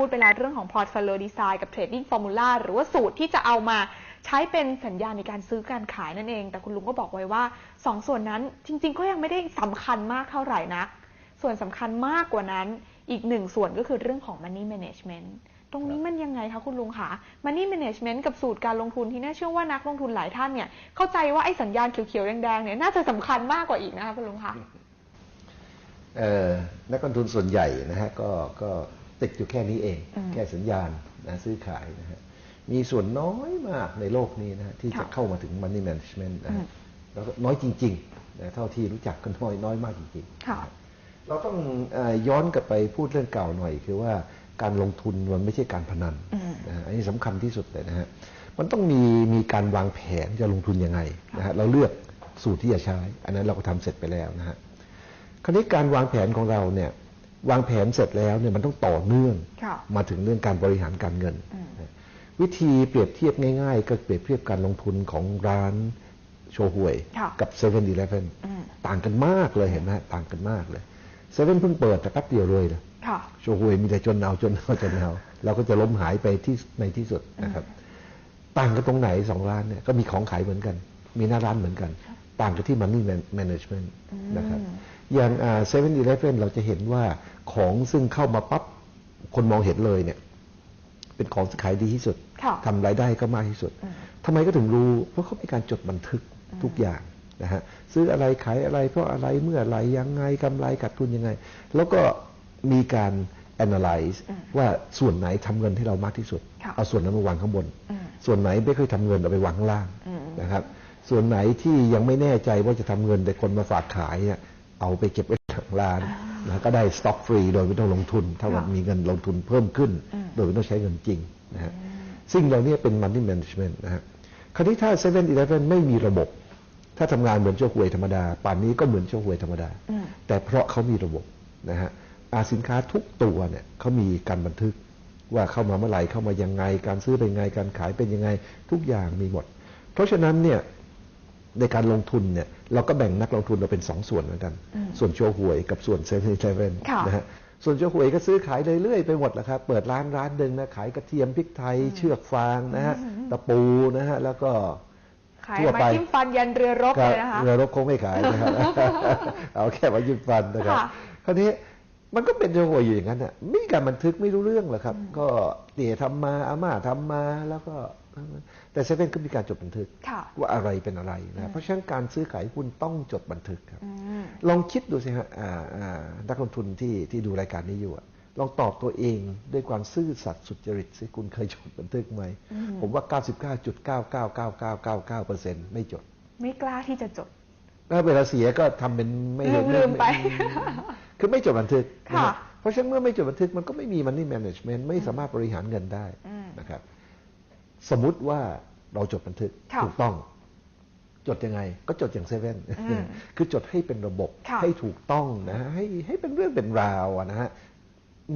พูดไปแล้วเรื่องของ portfolio design กับ trading formula หรือว่าสูตรที่จะเอามาใช้เป็นสัญญาณในการซื้อการขายนั่นเอง แต่คุณลุงก็บอกไว้ว่าสองส่วนนั้นจริง ๆ ก็ยังไม่ได้สำคัญมากเท่าไหร่นัก ส่วนสำคัญมากกว่านั้นอีกหนึ่งส่วนก็คือเรื่องของ money management ตรงนี้มันยังไงคะคุณลุงคะ money management กับสูตรการลงทุนที่น่าเชื่อว่านักลงทุนหลายท่านเนี่ยเข้าใจว่าไอ้สัญญาณเขียวๆแดงๆเนี่ยน่าจะสำคัญมากกว่าอีกนะคะคุณลุงคะเอ่อนักลงทุนส่วนใหญ่นะฮะก็ก็ ติดอยู่แค่นี้เองอืมแค่สัญญาณนะซื้อขายนะฮะมีส่วนน้อยมากในโลกนี้นะฮะที่จะค่ะเข้ามาถึง money management นะอืฮะมแล้วก็น้อยจริงๆนะเท่าที่รู้จักก็น้อยน้อยมากจริงๆค่ะนะฮะเราต้องเอ่อย้อนกลับไปพูดเรื่องเก่าหน่อย คือว่าการลงทุนมันไม่ใช่การพนันอืมนะฮะอันนี้สำคัญที่สุดเลยนะฮะมันต้องมีมีการวางแผนจะลงทุนยังไงนะฮะเราเลือกสูตรที่จะใช้ อันนั้นเราก็ทำเสร็จไปแล้วนะฮะคราวนี้การวางแผนของเราเนี่ย วางแผนเสร็จแล้วเนี่ยมันต้องต่อเนื่องค่ะมาถึงเรื่องการบริหารการเงินอืมวิธีเปรียบเทียบง่าย ๆ ก็เปรียบเทียบการลงทุนของร้านโชห่วยค่ะกับ7 e เ e ่ e ออืมต่างกันมากเลยเห็นไหมต่างกันมากเลยเซเว่นเพิ่งเปิดแต่แป๊บเดียวเลยเลยค่ะโชห่วยมีแต่จนเอาจนเอาจนเอาเราก็จะล้มหายไปที่ในที่สุดนะครับ ต่างกันตรงไหนสองร้านเนี่ยก็มีของขายเหมือนกัน มีหน้าร้านเหมือนกัน ต่างกันที่ money man- management นะครับอย่างเซเว่นอีเลฟเว่นเราจะเห็นว่าของซึ่งเข้ามาปั๊บคนมองเห็นเลยเนี่ย เป็นของที่ขายดีที่สุดค่ะทำรายได้ก็มากที่สุดอืมทำไมก็ถึงรู้ เพราะเขามีการจดบันทึกทุกอย่างนะฮะซื้ออะไรขายอะไรเพราะอะไรเมื่อไหรยังไงกำไรขาดทุนยังไง แล้วก็มีการ analyze อืมว่าส่วนไหนทำเงินให้เรามากที่สุดค่ะเอาส่วนนั้นมาวางข้างบนอืมส่วนไหนไม่ค่อยทำเงินเอาไปวางข้างล่างอืมนะครับ ส่วนไหนที่ยังไม่แน่ใจว่าจะทำเงินแต่คนมาฝากขายเนี่ยเอาไปเก็บไว้ทางร้านนะก็ได้สต็อกฟรีโดยไม่ต้องลงทุนเท่ากับค่ะมีเงินลงทุนเพิ่มขึ้นอืมโดยไม่ต้องใช้เงินจริงนะฮะสิ่งเหล่านี้เป็น money management นะฮะคราวนี้ถ้า7 e เ e ่ e อไม่มีระบบ ถ้าทำงานเหมือนเจ้าหวยธรรมดา ป่านนี้ก็เหมือนเจ้าหวยธรรมดาอืมแต่เพราะเขามีระบบนะฮะอาสินค้าทุกตัวเนี่ยเขามีการบันทึกว่าเข้ามาเมื่อไหร่เข้ามายังไง การซื้อเป็นยังไง การขายเป็นยังไง ทุกอย่างมีหมด เพราะฉะนั้นเนี่ย ในการลงทุนเนี่ยเราก็แบ่งนักลงทุนเราเป็นสองส่วนเหมือนกันอืมส่วนโชว์หวยกับส่วนเซเว่นเซเว่นค่ะนะฮะส่วนโชว์หวยก็ซื้อขายเรื่อยๆไปหมดแหละครับเปิดร้านร้านหนึ่งนะขายกระเทียมพริกไทยเชือกฟางนะฮะตะปูนะฮะแล้วก็ขายทั่วไม้ไปจิ้มฟันยันเรือรบเลยนะคะเรือรบคงไม่ขายนะครับเอาแค่มายืมฟันนะครับค่ะคราวนี้มันก็เป็นโชว์หวยอยู่อย่างนั้นน่ะไม่มีการบันทึกไม่รู้เรื่องหรอกครับ ก็เตี่ยทำมาอาม่าทำมาแล้วก็ แต่เซเว่นก็มีการจดบันทึกค่ะว่าอะไรเป็นอะไรนะเพราะฉะนั้นการซื้อขายหุ้นต้องจดบันทึกครับอืมลองคิดดูสิฮะอ่าอ่านักลงทุนที่ที่ดูรายการนี้อยู่อะลองตอบตัวเองด้วยความซื่อสัตย์สุจริตสิคุณเคยจดบันทึกไหมผมว่า 99.99999%ไม่จด ไม่กล้าที่จะจดถ้าเวลาเสียก็ทำเป็นไม่เห็นลืมๆไป คือไม่จดบันทึกนะค่ะฮะเพราะฉะนั้นเมื่อไม่จดบันทึกมันก็ไม่มี money management ไม่สามารถบริหารเงินได้อืมนะครับ สมมุติว่าเราจดบันทึกค่ะถูกต้อง จดยังไง ก็จดอย่างเซเว่นอืมคือจดให้เป็นระบบค่ะให้ถูกต้องนะฮะให้ให้เป็นเรื่องเป็นราวอะนะฮะ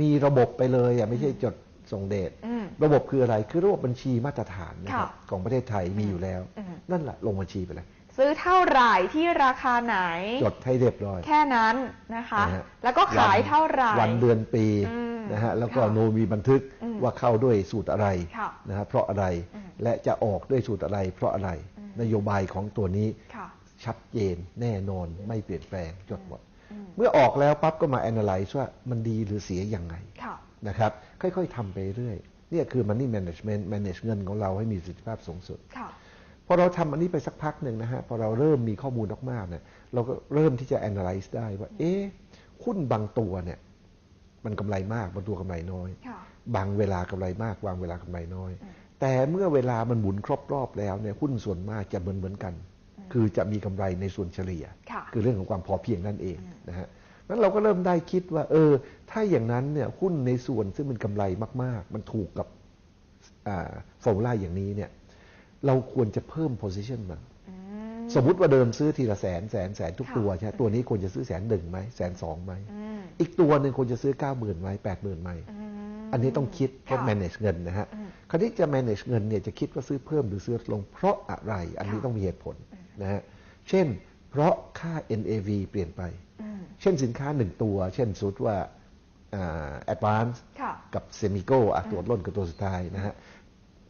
มีระบบไปเลยอะไม่ใช่จดส่งเดชอืมระบบคืออะไรคือระบบบัญชีมาตรฐานนะครับค่ะของประเทศไทยมีอยู่แล้วอืมนั่นแหละลงบัญชีไปเลยซื้อเท่าไหร่ที่ราคาไหน จดให้เรียบร้อย แค่นั้นนะคะนะฮะแล้วก็ขายเท่าไหร่ วันเดือนปีอืม นะฮะแล้วก็ค่ะโนมีบันทึกอืมว่าเข้าด้วยสูตรอะไรค่ะนะฮะเพราะอะไรอืมและจะออกด้วยสูตรอะไร เพราะอะไรนโยบายของตัวนี้ค่ะชัดเจนแน่นอนไม่เปลี่ยนแปลงจดหมดอืมเมื่อออกแล้วปั๊บก็มา analyze ว่ามันดีหรือเสียยังไงค่ะนะครับค่อยๆทำไปเรื่อยเนี่ยคือ money management manage เงินของเราให้มีประสิทธิภาพสูงสุดค่ะพอเราทำอันนี้ไปสักพักหนึ่งนะฮะพอเราเริ่มมีข้อมูลมากๆเนี่ยเราก็เริ่มที่จะ analyze ได้ว่า เอ๊ะหุ้นบางตัวเนี่ย มันกำไรมากบางตัวกำไรน้อยค่ะบางเวลากำไรมากบางเวลากำไรน้อย แต่เมื่อเวลามันหมุนครบรอบแล้วเนี่ยหุ้นส่วนมากจะเหมือนเหมือนๆกัน คือจะมีกำไรในส่วนเฉลี่ยค่ะคือเรื่องของความพอเพียงนั่นเองนะฮะนั้นเราก็เริ่มได้คิดว่า เออ ถ้าอย่างนั้นเนี่ยหุ้นในส่วนซึ่งมันกำไรมาก ๆ มันถูกกับฟอร์มูลาอย่างนี้เนี่ย เราควรจะเพิ่ม position มันอืมสมมุติว่าเดิมซื้อทีละแสนแสนแสนทุกค่ะตัวใช่ไหมตัวนี้ควรจะซื้อแสนหนึ่งไหมแสนสองไหม อืมอีกตัวหนึ่งควรจะซื้อเก้าหมื่นไหมแปดหมื่นไหมอืมอันนี้ต้องคิดแค่ค่ะ manage เงินนะฮะอืมคราวนี้จะ manage เงินเนี่ยจะคิดว่าซื้อเพิ่มหรือซื้อลดลงเพราะอะไร อันนี้ค่ะต้องมีเหตุผลนะฮะเช่น เพราะค่า NAV เปลี่ยนไปอืมเช่นสินค้าหนึ่งตัว เช่นสมมุติว่าอ่า advance ค่ะกับเซมิโกอะตัวต้นกับตัวสุดท้ายนะฮะ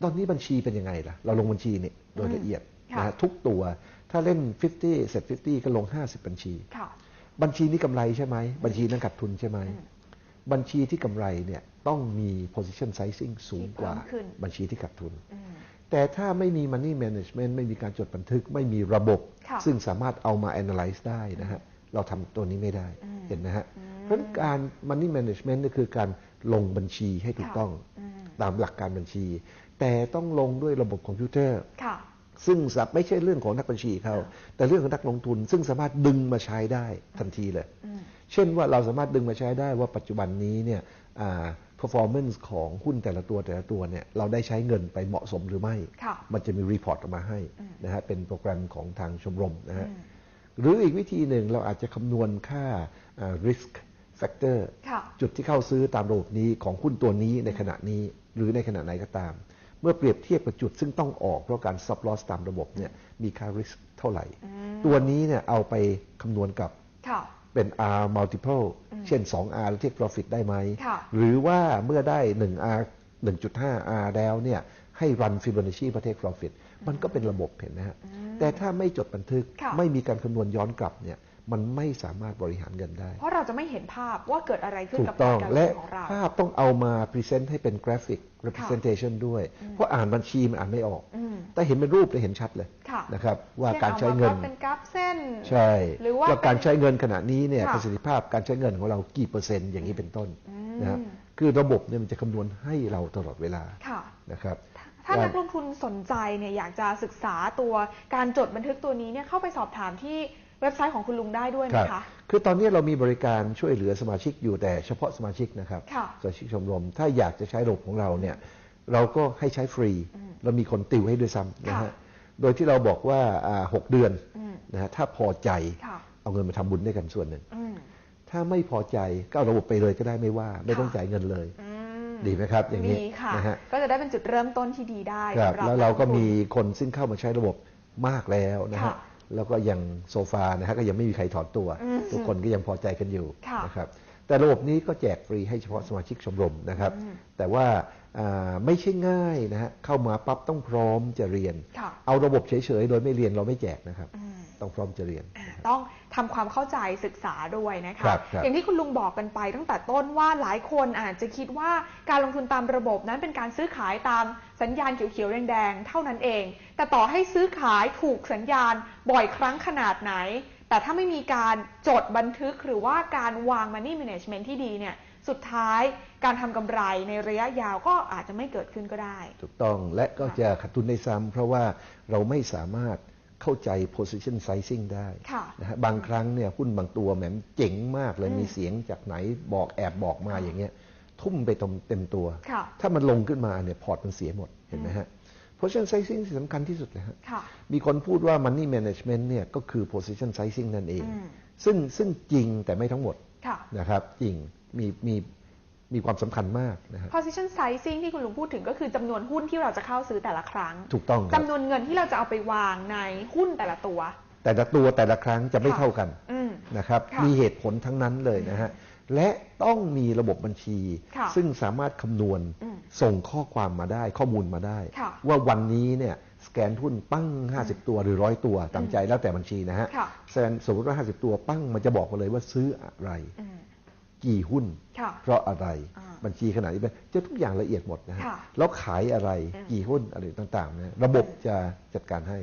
ตอนนี้บัญชีเป็นยังไงล่ะ เราลงบัญชีเนี่ยโดยละเอียดค่ะนะฮะทุกตัวถ้าเล่น 50 เสร็จ 50 ก็ลง 50 บัญชีค่ะ บัญชีนี้กำไรใช่ไหม บัญชีนั้นขาดทุนใช่ไหม บัญชีที่กำไรเนี่ยต้องมี position sizing สูงกว่าที่เพิ่มขึ้นบัญชีที่ขาดทุนอืมแต่ถ้าไม่มี money management ไม่มีการจดบันทึกไม่มีระบบค่ะซึ่งสามารถเอามา analyze ได้นะฮะ เราทำตัวนี้ไม่ได้อืมเห็นนะฮะอืมเพราะฉะนั้นการ money management นี่คือการลงบัญชีให้ถูกค่ะต้องอืมตามหลักการบัญชี แต่ต้องลงด้วยระบบคอมพิวเตอร์ค่ะ ซึ่งสับไม่ใช่เรื่องของนักบัญชีเขาแต่เรื่องของนักลงทุน ซึ่งสามารถดึงมาใช้ได้ทันทีเลยอืมเช่นว่าเราสามารถดึงมาใช้ได้ว่าปัจจุบันนี้เนี่ยอ่า performance ของหุ้นแต่ละตัวแต่ละตัวเนี่ยเราได้ใช้เงินไปเหมาะสมหรือไม่ค่ะมันจะมีรีพอร์ตออกมาให้อืมนะฮะเป็นโปรแกรมของทางชมรมนะฮะอืมหรืออีกวิธีหนึ่งเราอาจจะคำนวณค่าอ่า risk factor ค่ะจุดที่เข้าซื้อตามระบบนี้ของหุ้นตัวนี้ในขณะนี้หรือในขณะไหนก็ตาม เมื่อเปรียบเทียบกับจุดซึ่งต้องออกเพราะการ stop loss ตามระบบเนี่ยมีค่า risk เท่าไหร่อืมตัวนี้เนี่ยเอาไปคำนวณกับค่ะเป็น R multiple เช่น 2R แล้ว take profit ได้ไหมค่ะหรือว่าเมื่อได้ 1R 1.5R แล้วเนี่ยให้ run Fibonacci เพื่อ take profit มันก็เป็นระบบเห็นนะฮะ แต่ถ้าไม่จดบันทึกค่ะไม่มีการคำนวณย้อนกลับเนี่ย มันไม่สามารถบริหารเงินได้ เพราะเราจะไม่เห็นภาพว่าเกิดอะไรขึ้นถูกับกต้องการลงและทุนของเราภาพต้องเอามาพรีเซนต์ให้เป็นกราฟิก representation ด้วย เพราะอ่านบัญชีมันอ่านไม่ออกอืมแต่เห็นเป็นรูปจะเห็นชัดเลยค่ะนะครับว่าช่นการใช้อมเงินกราฟเป็นกราฟเส้นใช่หรือว่าว่าการเป็นใช้เงินขณะนี้เนี่ยค่ะประสิทธิภาพการใช้เงินของเรากี่เปอร์เซ็นต์อย่างนี้เป็นต้นอืมนะครับคือระบบเนี่ยมันจะคำนวณให้เราตลอดเวลาค่ะนะครับถ้าว่านักลงทุนสนใจเนี่ยอยากจะศึกษาตัวการจดบันทึกตัวนี้เนี่ยเข้าไปสอบถามที่ เว็บไซต์ของคุณลุงได้ด้วยไหมครับคะ คือตอนนี้เรามีบริการช่วยเหลือสมาชิกอยู่แต่เฉพาะสมาชิกนะครับค่ะสมาชิกชมรม ถ้าอยากจะใช้ระบบของเราเนี่ยเราก็ให้ใช้ฟรี เรามีคนติวให้ด้วยซ้ำนะค่ะฮะ โดยที่เราบอกว่าอ่าหกเดือนอืมนะฮะถ้าพอใจค่ะเอาเงินมาทำบุญด้วยกันส่วนหนึ่งอืมถ้าไม่พอใจก็เอาระบบไปเลยก็ได้ไม่ว่า ไม่ต้องค่ะจ่ายเงินเลยอืมดีไหมครับ อย่างนี้ดีค่ะนะฮะก็จะได้เป็นจุดเริ่มต้นที่ดีได้ครับสำหบแล้วเราก็นัลงทุนมีคนซึ่งเข้ามาใช้ระบบมากแล้วนะฮะค่ะ แล้วก็ยังโซฟานะฮะก็ยังไม่มีใครถอนตัวอืมทุกคนก็ยังพอใจกันอยู่ค่ะนะครับ แต่ระบบนี้ก็แจกฟรีให้เฉพาะสมาชิกชมรมนะครับอืมแต่ว่าอ่าไม่ใช่ง่ายนะฮะเข้ามาปั๊บต้องพร้อมจะเรียนค่ะเอาระบบเฉยๆโดยไม่เรียนเราไม่แจกนะครับอืมต้องพร้อมจะเรียนอ่าต้องทำความเข้าใจศึกษาด้วยนะคะครับครับอย่างที่คุณลุงบอกกันไปตั้งแต่ต้นว่าหลายคนอาจจะคิดว่าการลงทุนตามระบบนั้นเป็นการซื้อขายตามสัญญาณเขียวๆแดงๆเท่านั้นเอง แต่ต่อให้ซื้อขายถูกสัญญาณบ่อยครั้งขนาดไหน แต่ถ้าไม่มีการจดบันทึกหรือว่าการวาง money management ที่ดีเนี่ยสุดท้ายการทำกำไรในระยะยาวก็อาจจะไม่เกิดขึ้นก็ได้ ถูกต้องและก็จะขาดทุนได้ซ้ำเพราะว่าเราไม่สามารถเข้าใจ position sizing ได้ค่ะนะฮะบางครั้งเนี่ยหุ้นบางตัวแหมเจ๋งมากเลยอืมมีเสียงจากไหนบอกแอบบอกมาอย่างเงี้ยทุ่มไปเต็มเต็มตัวค่ะถ้ามันลงขึ้นมาเนี่ยพอร์ตมันเสียหมดเห็นไหมฮะ position sizing สำคัญที่สุดเลยฮะค่ะมีคนพูดว่า money management เนี่ยก็คือ position sizing นั่นเองอืมซึ่งซึ่งจริงแต่ไม่ทั้งหมดค่ะนะครับจริงมีมีมีความสำคัญมากนะฮะ position sizing ที่คุณลุงพูดถึงก็คือจำนวนหุ้นที่เราจะเข้าซื้อแต่ละครั้ง ถูกต้องครับจำนวนเงินที่เราจะเอาไปวางในหุ้นแต่ละตัว แต่ละตัวแต่ละครั้งจะไม่ค่ะเท่ากันอืมนะครับค่ะมีเหตุผลทั้งนั้นเลยนะฮะ และต้องมีระบบบัญชีค่ะซึ่งสามารถคำนวณอืมส่งข้อความมาได้ข้อมูลมาได้ค่ะว่าวันนี้เนี่ยสแกนหุ้นปั้ง 50 ตัวหรือร้อยตัวตามใจแล้วแต่บัญชีนะฮะค่ะสแกนสมมติว่า 50 ตัวปั้งมันจะบอกมาเลยว่าซื้ออะไรอืมกี่หุ้นค่ะเพราะอะไรอ่าบัญชีขนาดนี้เป็นจะทุกอย่างละเอียดหมดนะฮะค่ะแล้วขายอะไรอืมกี่หุ้นอะไรต่างๆนะระบบจะจัดการให้